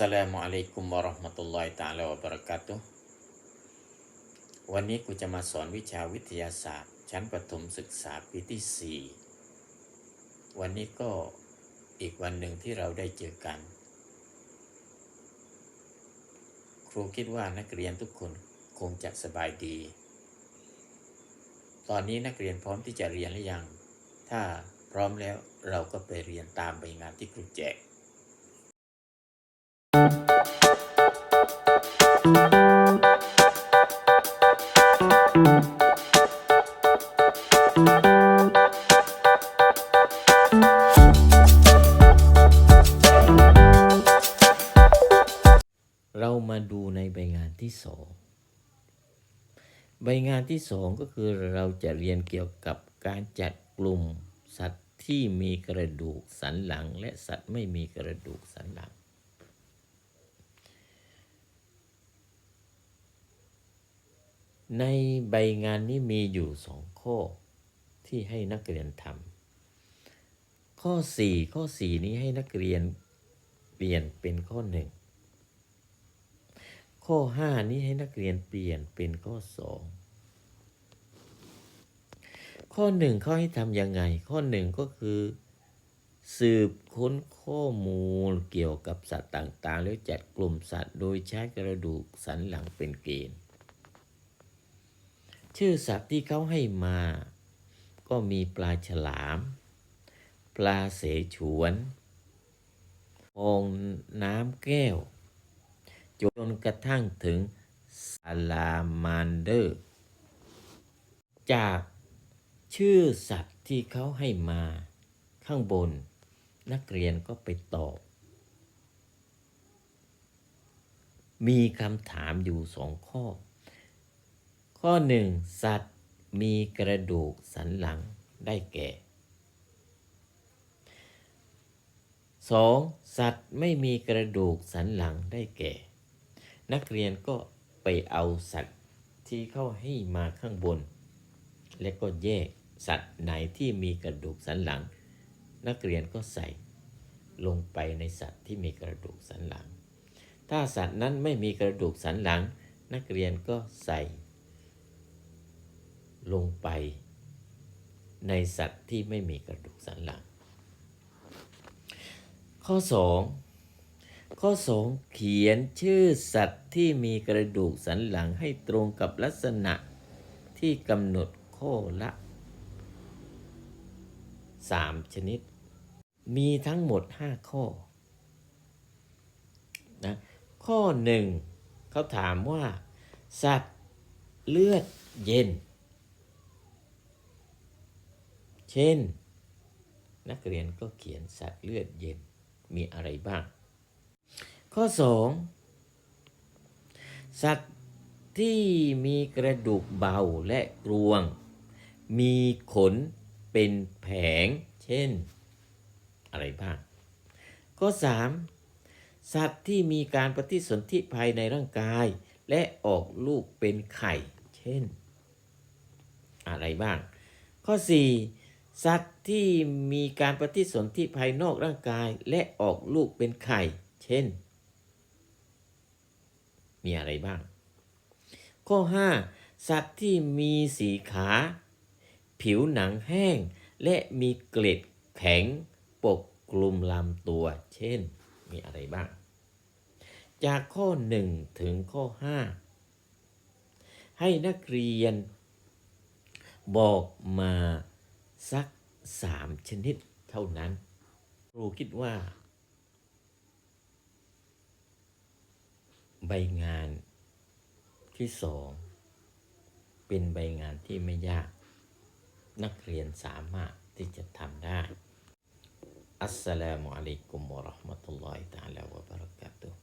อัสสลามุอะลัยกุมวะเราะห์มะตุลลอฮิตะอาลาวะบะเราะกาตุวันนี้กูจะมาสอนวิชาวิทยาศาสตร์ ชั้นประถมศึกษาปีที่ 4 วันนี้ก็อีกวันหนึ่งที่เราได้เจอกัน ครูคิดว่านักเรียนทุกคนคงจะสบายดี ตอนนี้นักเรียนพร้อมที่จะเรียนหรือยัง ถ้าพร้อมแล้วเราก็ไปเรียนตามใบงานที่ครูแจก เรามาดูในใบงานที่สองใบงานที่สองก็คือเราจะเรียนเกี่ยวกับการจัดกลุ่มสัตว์ที่มีกระดูกสันหลัง และสัตว์ไม่มีกระดูกสันหลัง ในใบงานนี้มีอยู่สองข้อที่ให้นักเรียนทำข้อ 4 ข้อ 4 นี้ให้นักเรียนเปลี่ยนเป็นข้อหนึ่งข้อ 5 นี้ให้นักเรียนเปลี่ยนเป็นข้อ 2 ข้อ 1 เขาให้ทำยังไง ข้อ 1 ก็คือ สืบค้นข้อมูลเกี่ยวกับสัตว์ต่างๆ แล้วจัดกลุ่มสัตว์โดยใช้กระดูกสันหลังเป็นเกณฑ์ ชื่อสัตว์ที่เขาให้มา ก็มีปลาฉลาม ปลาเสฉวนองน้ำแก้ว จนกระทั่งถึงซาลามันเดอร์ จากชื่อสัตว์ที่เขาให้มาข้างบน นักเรียนก็ไปตอบ มีคำถามอยู่สองข้อ ข้อหนึ่งสัตว์มีกระดูกสันหลังได้แก่ 2. สัตว์ไม่มีกระดูกสันหลังได้แก่ นักเรียนก็ไปเอาสัตว์ที่เข้าให้มาข้างบน และก็แยกสัตว์ไหนที่มีกระดูกสันหลัง นักเรียนก็ใส่ลงไปในสัตว์ที่มีกระดูกสันหลัง ถ้าสัตว์นั้นไม่มีกระดูกสันหลัง นักเรียนก็ใส่ ลงไปในสัตว์ที่ไม่มีกระดูกสันหลัง ข้อ 2 ข้อ 2 เขียนชื่อสัตว์ที่มีกระดูกสันหลังให้ตรงกับลักษณะที่กำหนดข้อละ 3 ชนิด มีทั้งหมด 5 ข้อนะข้อ 1 เขาถามว่า สัตว์เลือดเย็น เช่น นักเรียนก็เขียนสัตว์เลือดเย็นมีอะไรบ้าง ข้อ 2 สัตว์ที่มีกระดูกเบาและกรวง มีขนเป็นแผง เช่น อะไรบ้าง ข้อ 3 สัตว์ที่มีการปฏิสนธิภายในร่างกาย และออกลูกเป็นไข่ เช่น อะไรบ้าง ข้อ 4 สัตว์ที่มีการปฏิสนธิภายนอกร่างกายและออกลูกเป็นไข่ เช่น มีอะไรบ้าง ข้อ 5 สัตว์ที่มีสีขา ผิวหนังแห้ง และมีเกล็ดแข็งปกคลุมลำตัว เช่น มีอะไรบ้าง จากข้อ 1 ถึงข้อ 5 ให้นักเรียนบอกมา สักสามชนิดเท่านั้น ครูคิดว่า ใบงานที่สองเป็นใบงานที่ไม่ยาก นักเรียนสามารถที่จะทำได้ อัสสลามุอะลัยกุมวะราะห์มะตุลลอฮิตะอาลาวะบะเราะกาตุฮ์